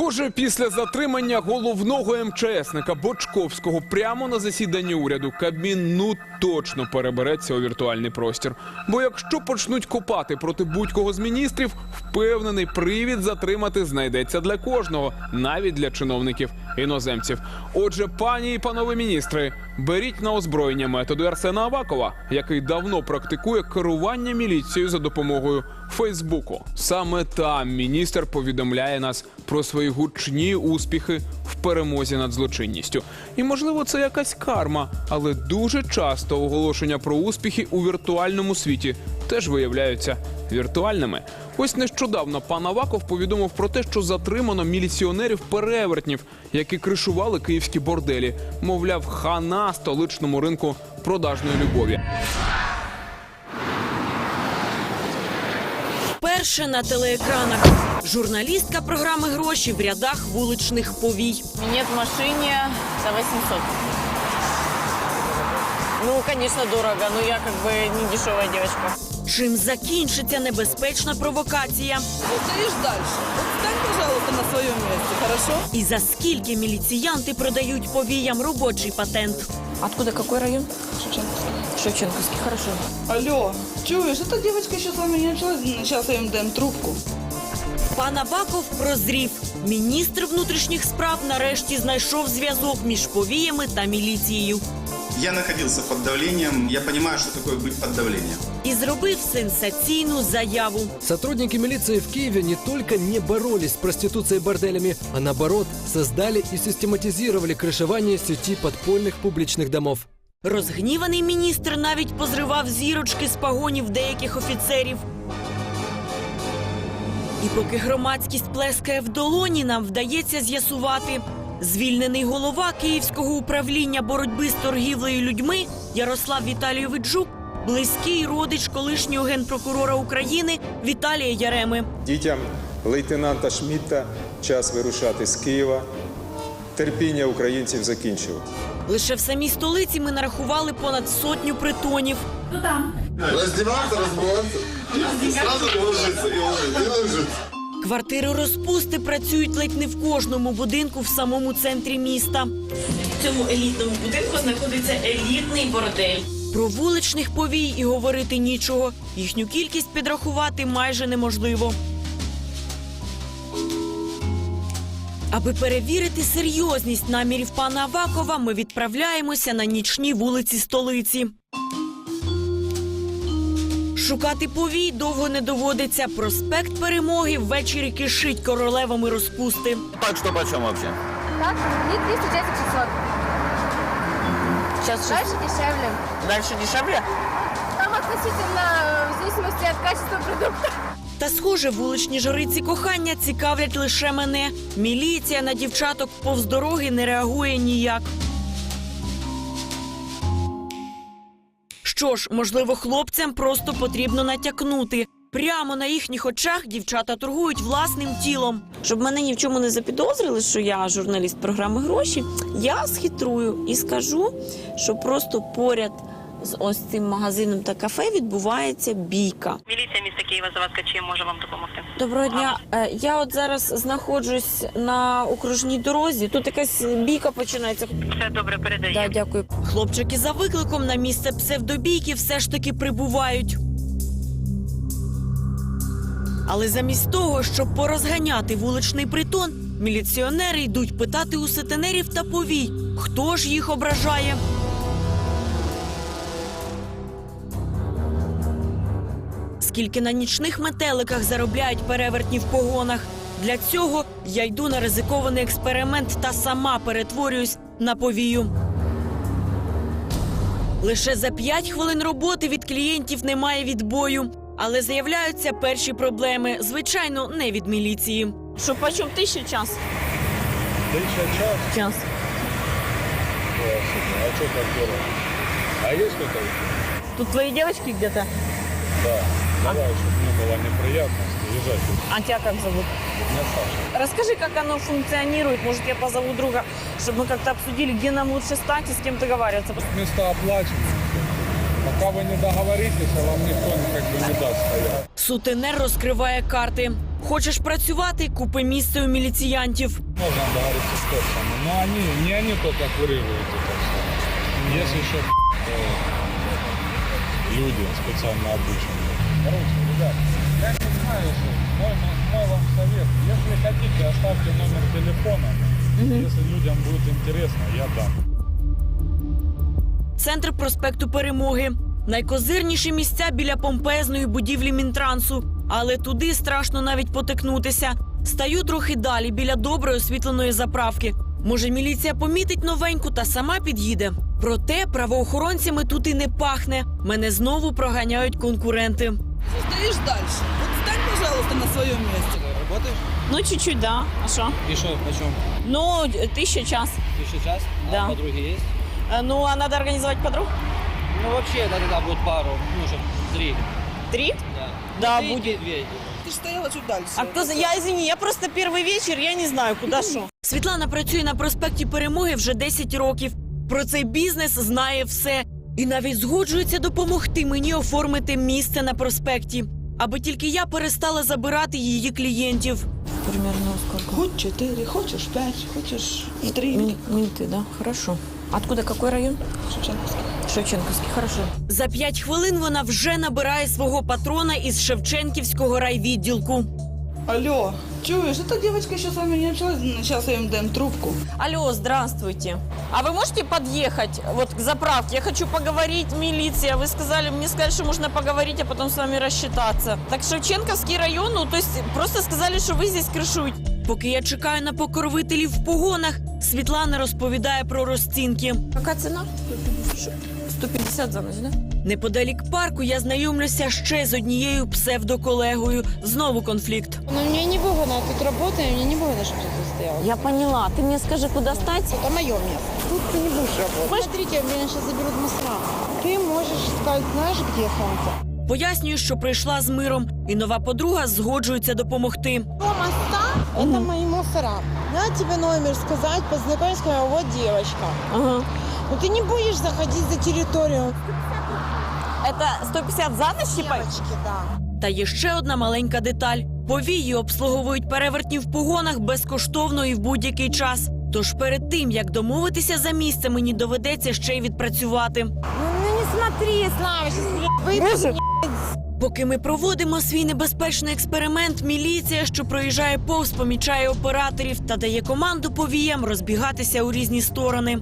Схоже, після затримання головного МЧСника Бочковського прямо на засіданні уряду Кабмін ну точно перебереться у віртуальний простір. Бо якщо почнуть копати проти будь-кого з міністрів, впевнений привід затримати знайдеться для кожного, навіть для чиновників іноземців. Отже, пані і панове міністри, беріть на озброєння методи Арсена Авакова, який давно практикує керування міліцією за допомогою Фейсбуку. Саме там міністр повідомляє нас про свої гучні успіхи в перемозі над злочинністю. І можливо, це якась карма, але дуже часто оголошення про успіхи у віртуальному світі теж виявляються віртуальними. Ось нещодавно пан Аваков повідомив про те, що затримано міліціонерів-перевертнів, які кришували київські борделі. Мовляв, хана столичному ринку продажної любові. Перше на телеекранах. Журналістка програми гроші в рядах вуличних повій. Нет в машине за 800. Ну, конечно, дорого, но я как бы не дешевая девочка. Чим закінчиться небезпечна провокація? Дальше. Вот встань, пожалуйста, на своем месте, хорошо? І за скільки міліціянти продають повіям робочий патент? Откуда какой район? Шевченковский. Шевченковский, хорошо. Алло, чуешь, эта девочка еще с вами не начала. Сейчас я им дам трубку. Пан Абаков прозрів. Міністр внутрішніх справ нарешті знайшов зв'язок між повіями та міліцією. Я находился под давлением, я понимаю, что такое быть под давлением. І зробив сенсаційну заяву. Сотрудники милиции в Киеве не только не боролись с проституцией и борделями, а наоборот, создали и систематизировали крышевание сети подпольных публичных домов. Розгніваний міністр навіть позривав зірочки з погонів деяких офіцерів. І поки громадськість плескає в долоні, нам вдається з'ясувати. Звільнений голова Київського управління боротьби з торгівлею людьми Ярослав Віталійович Жук, близький родич колишнього генпрокурора України Віталія Яреми. Дітям лейтенанта Шмідта час вирушати з Києва. Терпіння українців закінчилось. Лише в самій столиці ми нарахували понад сотню притонів. Раздеваться, разбиваться, и сразу ложиться, ложиться, и ложиться. Квартири розпусти працюють ледь не в кожному будинку в самому центрі міста. В цьому елітному будинку знаходиться елітний бордель. Про вуличних повій і говорити нічого. Їхню кількість підрахувати майже неможливо. Аби перевірити серйозність намірів пана Авакова, ми відправляємося на нічні вулиці столиці. Шукати повій довго не доводиться. Проспект перемоги ввечері кишить королевами розпусти. Так что почем вообще? Так, лит 200, часик 600. Сейчас Дальше дешевле. дальше дешевле? Там относительно, э, в зависимости от качества продукта. Та схоже, вуличні жриці кохання цікавлять лише мене. Міліція на дівчаток повз дороги не реагує ніяк. Що ж, можливо, хлопцям просто потрібно натякнути. Прямо на їхніх очах дівчата торгують власним тілом. Щоб мене ні в чому не запідозрили, що я журналіст програми гроші, я схитрую і скажу, що просто поряд з ось цим магазином та кафе відбувається бійка. Міліція міста Києва Завадська, чим може вам допомогти? Доброго дня. Е, Я от зараз знаходжусь на окружній дорозі. Тут якась бійка починається. Все добре передає. Да, дякую. Хлопчики за викликом на місце псевдобійки все ж таки прибувають. Але замість того, щоб порозганяти вуличний притон, міліціонери йдуть питати у сетенерів та повій, хто ж їх ображає. Скільки на нічних метеликах заробляють перевертні в погонах. Для цього я йду на ризикований експеримент та сама перетворююсь на повію. Лише за 5 хвилин роботи від клієнтів немає відбою. Але з'являються перші проблеми. Звичайно, не від міліції. Что, почем тысяча час? Тисяча час? Час. А що так дорого? А є хто Тут твои девочки где-то? Да. Давай, щоб не було неприємності. Їжджай тут. А тебя как зовут? Не Саша. Расскажи, как оно функционирует. Может, я позову друга, чтобы мы как-то обсудили, где нам лучше стать и с кем договариваться. Места оплачені. Пока ви не договоритесь, вам ніхто как бы не дасть стояти. Сутенер розкриває карти. Хочеш працювати, купи місце у міліціянтів. Можно договориться с копами, но они, не они только курируют это все. Есть еще э, люди специально обученные. Короче, ребят, я не знаю, что мой, мой вам совет. Если хотите, оставьте номер телефона. Если людям будет интересно, я дам. Центр проспекту Перемоги. Найкозирніші місця біля помпезної будівлі Мінтрансу, але туди страшно навіть потикнутися. Стаю трохи далі біля добре освітленої заправки. Може, міліція помітить новеньку та сама під'їде. Проте правоохоронцями тут і не пахне. Мене знову проганяють конкуренти. Стоишь дальше. Вот стань, пожалуйста, на своем месте. Ну, чуть-чуть, да. А что? И что, почем? Ну, тысяча час. Тысяча час? Да. подруги есть? Э, Ну, а надо организовать подруг? Ну, вообще, тогда будет пару, ну, чтобы три. Три? Да. Да, Три, будет. Две. Ты ж стояла чуть дальше. А кто за... Я, извини, я просто первый вечер, я не знаю, куда шо. Світлана працює на проспекті Перемоги вже 10 років. Про цей бізнес знає все і навіть згоджується допомогти мені оформити місце на проспекті, аби тільки я перестала забирати її клієнтів. Примерно сколько? Хоть четыре, хочешь пять, хочешь в три. Минуты, да? Хорошо. Откуда, какой район? Шевченковский. Шевченковский, хорошо. За 5 хвилин вона вже набирає свого патрона із Шевченківського райвідділку. Алло, чуешь, эта девочка еще с вами не общалась, сейчас я им дам трубку. Алло, здравствуйте. А вы можете подъехать вот к заправке? Я хочу поговорить, милиция. Вы сказали, мне сказали, что можно поговорить, а потом с вами рассчитаться. Так Шевченковский район, ну то есть просто сказали, что вы здесь крышуете. Поки я чекаю на покровителів в погонах, Світлана розповідає про розцінки. Какая цена? 150 за ночь, да? Неподалік парку я знайомлюся ще з однією псевдоколегою. Знову конфлікт. Но мне не выгодно, тут работаем, мне не выгодно, чтобы ты тут стоял. Я поняла. Ты мне скажи, куда стать? Это мое место. Тут ты не будешь работать. Смотрите, меня сейчас заберут масла. Ты можешь сказать, знаешь, где солнце? Пояснюю, що прийшла з миром, і нова подруга згоджується допомогти. До моста это мои мусора. На тебе номер сказать, познакомиться, сказать, вот девочка. Ага. Но ты не будешь заходить за территорию. Это 150 за ночь, типа? Девочки, да. Та є ще одна маленька деталь: повії обслуговують перевертні в погонах безкоштовно і в будь-який час. Тож перед тим як домовитися за місце, мені доведеться ще й відпрацювати. Ну, ну не смотри, Слава, сейчас выйдешь. Поки ми проводимо свій небезпечний експеримент, міліція, що проїжджає повз, помічає операторів та дає команду повіям розбігатися у різні сторони.